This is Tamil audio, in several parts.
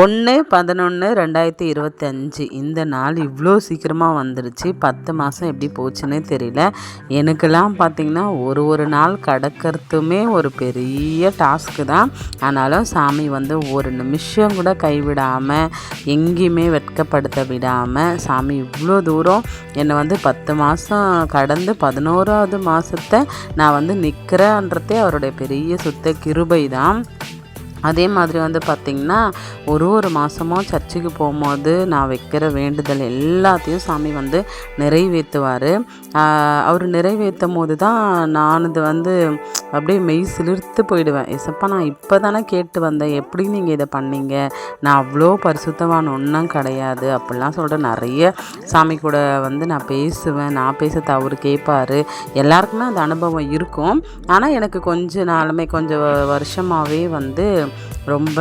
ஒன்று பதினொன்று ரெண்டாயிரத்தி இருபத்தஞ்சி. இந்த நாள் இவ்வளோ சீக்கிரமாக வந்துருச்சு. பத்து மாதம் எப்படி போச்சுன்னே தெரியல. எனக்கெல்லாம் பார்த்திங்கன்னா ஒரு ஒரு நாள் கடக்கிறதுமே ஒரு பெரிய டாஸ்க்கு தான். ஆனாலும் சாமி வந்து ஒரு நிமிஷம் கூட கைவிடாமல் எங்கேயுமே வெட்கப்படுத்த விடாமல் சாமி இவ்வளோ தூரம் என்னை வந்து பத்து மாதம் கடந்து பதினோராவது மாதத்தை நான் வந்து நிற்கிறேன்றதே அவருடைய பெரிய சுத்த கிருபை தான். அதே மாதிரி வந்து பார்த்திங்கன்னா ஒரு ஒரு மாதமும் சர்ச்சுக்கு போகும்போது நான் வைக்கிற வேண்டுதல் எல்லாத்தையும் சாமி வந்து நிறைவேற்றுவார். அவர் நிறைவேற்றும் போது தான் நான் இது வந்து அப்படியே மெய் சிலிர்த்து போயிடுவேன். எசப்பா நான் இப்போ தானே கேட்டு வந்தேன். எப்படி நீங்கள் இதை பண்ணீங்க? நான் அவ்வளோ பரிசுத்தமான ஒன்றும் கிடையாது. அப்படிலாம் சொல்கிற நிறைய சாமி கூட வந்து நான் பேசுவேன். நான் பேச அவர் கேட்பார். எல்லாருக்குமே அந்த அனுபவம் இருக்கும். ஆனால் எனக்கு கொஞ்ச நாளுமே கொஞ்சம் வருஷமாகவே வந்து ரொம்ப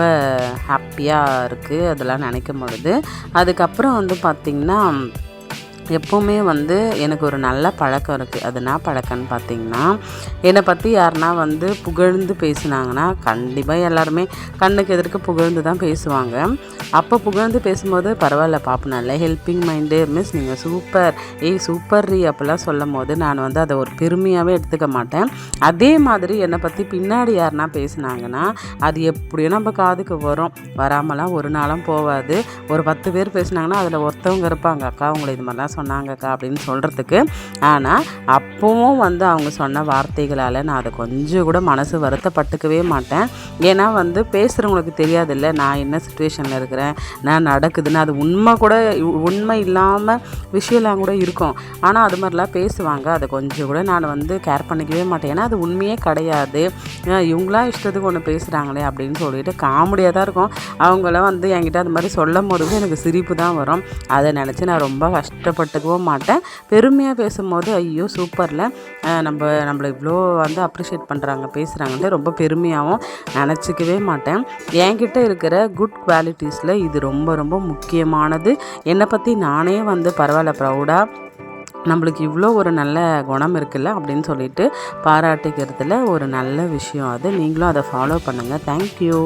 ஹாப்பியாக இருக்குது அதெல்லாம் நினைக்கும் பொழுது. அதுக்கப்புறம் வந்து பார்த்திங்கன்னா எப்போவுமே வந்து எனக்கு ஒரு நல்ல பழக்கம் இருக்குது அது என்ன பழக்கம்னு பார்த்தீங்கன்னா என்னை பற்றி யாருனா வந்து புகழ்ந்து பேசுனாங்கன்னா கண்டிப்பாக எல்லாருமே கண்ணுக்கு எதிர்க்க புகழ்ந்து தான் பேசுவாங்க. அப்போ புகழ்ந்து பேசும்போது பரவாயில்ல பாப்பு நல்ல ஹெல்ப்பிங் மைண்டு மிஸ் நீங்கள் சூப்பர் ஏய் சூப்பர் ரீ அப்படிலாம் சொல்லும் போது நான் வந்து அதை ஒரு பெருமையாகவே எடுத்துக்க மாட்டேன். அதே மாதிரி என்னை பற்றி பின்னாடி யாருனா பேசுனாங்கன்னா அது எப்படியோ நம்ம காதுக்கு வரும். வராமலாம் ஒரு நாளும் போகாது ஒரு பத்து பேர் பேசுனாங்கன்னா அதில் ஒருத்தவங்க இருப்பாங்க. அக்கா உங்களை இது மாதிரிலாம் சொன்னாங்கக்கா அப்படின்னு சொல்கிறதுக்கு ஆனால் அப்போவும் வந்து அவங்க சொன்ன வார்த்தைகளால் நான் அதை கொஞ்சம் கூட மனசு வருத்தப்பட்டுக்கவே மாட்டேன். ஏன்னா வந்து பேசுகிறவங்களுக்கு தெரியாதில்ல நான் என்ன சுச்சுவேஷனில் இருக்கிறேன் நான் நடக்குதுன்னு. அது உண்மை கூட உண்மை இல்லாமல் விஷயம்லாம் கூட இருக்கும். ஆனால் அது மாதிரிலாம் பேசுவாங்க. அதை கொஞ்சம் கூட நான் வந்து கேர் பண்ணிக்கவே மாட்டேன். ஏன்னா அது உண்மையே கிடையாது. இவங்களாம் இஷ்டத்துக்கு ஒன்று பேசுகிறாங்களே அப்படின்னு சொல்லிட்டு காமெடியாக தான் இருக்கும். அவங்களாம் வந்து என்கிட்ட அது மாதிரி சொல்லும் போது எனக்கு சிரிப்பு தான் வரும். அதை நினச்சி நான் ரொம்ப கஷ்டப்பட்டு கஷ்டப்பட்டுக்கவும் மாட்டேன். பெருமையாக பேசும்போது ஐயோ சூப்பரில். நம்ம நம்மளை இவ்வளோ வந்து அப்ரிஷியேட் பண்ணுறாங்க பேசுகிறாங்கன்ட்டு ரொம்ப பெருமையாகவும் நினச்சிக்கவே மாட்டேன். என்கிட்ட இருக்கிற குட் குவாலிட்டிஸில் இது ரொம்ப ரொம்ப முக்கியமானது. என்னை பற்றி நானே வந்து பரவாயில்ல ப்ரௌடாக நம்மளுக்கு இவ்வளோ ஒரு நல்ல குணம் இருக்குல்ல அப்படின்னு சொல்லிட்டு பாராட்டிக்கிறதுல ஒரு நல்ல விஷயம் அது. நீங்களும் அதை ஃபாலோ பண்ணுங்கள் தேங்க்யூ